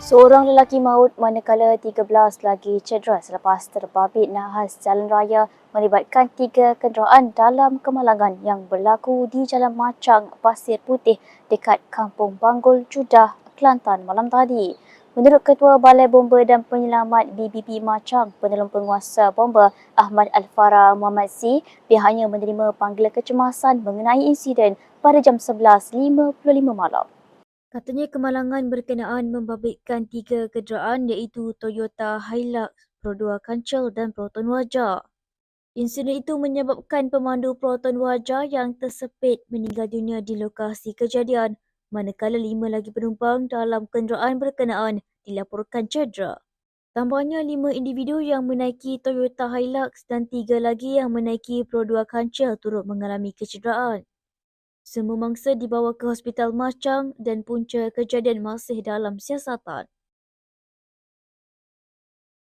Seorang lelaki maut manakala 13 lagi cedera selepas terbabit nahas jalan raya melibatkan tiga kenderaan dalam kemalangan yang berlaku di Jalan Macang, Pasir Putih dekat Kampung Banggul, Judah, Kelantan malam tadi. Menurut Ketua Balai Bomba dan Penyelamat BBB Macang, penolong penguasa bomba Ahmad Al-Farah Muhammad Z, pihaknya menerima panggilan kecemasan mengenai insiden pada jam 11.55 malam. Katanya kemalangan berkenaan membabitkan tiga kenderaan iaitu Toyota Hilux, Pro 2 Kancil dan Proton Wajah. Insiden itu menyebabkan pemandu Proton Wajah yang tersepit meninggal dunia di lokasi kejadian manakala lima lagi penumpang dalam kenderaan berkenaan dilaporkan cedera. Tambahnya lima individu yang menaiki Toyota Hilux dan tiga lagi yang menaiki Pro 2 Kancil turut mengalami kecederaan. Semua mangsa dibawa ke Hospital Macang dan punca kejadian masih dalam siasatan.